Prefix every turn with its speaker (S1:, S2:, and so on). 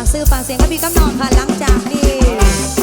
S1: ากซื้อฝากเสียงกับพี่กันองค่ะหลังจากนี้